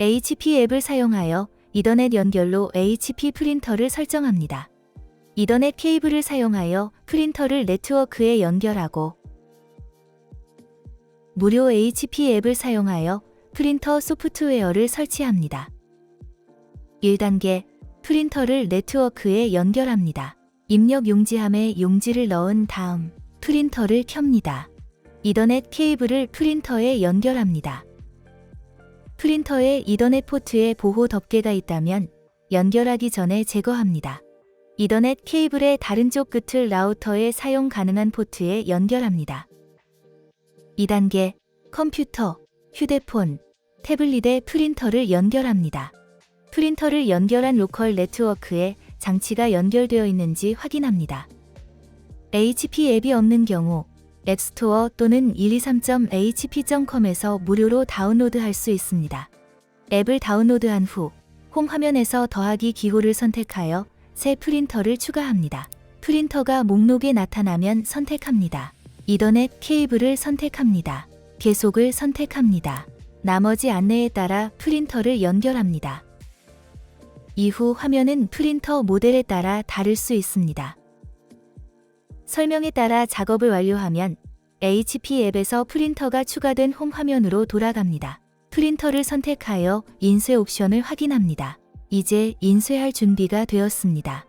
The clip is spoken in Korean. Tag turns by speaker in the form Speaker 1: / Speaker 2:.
Speaker 1: HP 앱을 사용하여 이더넷 연결로 HP 프린터를 설정합니다. 이더넷 케이블을 사용하여 프린터를 네트워크에 연결하고 무료 HP 앱을 사용하여 프린터 소프트웨어를 설치합니다. 1단계 프린터를 네트워크에 연결합니다. 입력 용지함에 용지를 넣은 다음 프린터를 켭니다. 이더넷 케이블을 프린터에 연결합니다. 프린터에 이더넷 포트에 보호 덮개가 있다면 연결하기 전에 제거합니다. 이더넷 케이블의 다른 쪽 끝을 라우터에 사용 가능한 포트에 연결합니다. 2단계 컴퓨터, 휴대폰, 태블릿에 프린터를 연결합니다. 프린터를 연결한 로컬 네트워크에 장치가 연결되어 있는지 확인합니다. HP 앱이 없는 경우 앱스토어 또는 123.hp.com에서 무료로 다운로드할 수 있습니다. 앱을 다운로드한 후 홈 화면에서 더하기 기호를 선택하여 새 프린터를 추가합니다. 프린터가 목록에 나타나면 선택합니다. 이더넷 케이블을 선택합니다. 계속을 선택합니다. 나머지 안내에 따라 프린터를 연결합니다. 이후 화면은 프린터 모델에 따라 다를 수 있습니다. 설명에 따라 작업을 완료하면 HP 앱에서 프린터가 추가된 홈 화면으로 돌아갑니다. 프린터를 선택하여 인쇄 옵션을 확인합니다. 이제 인쇄할 준비가 되었습니다.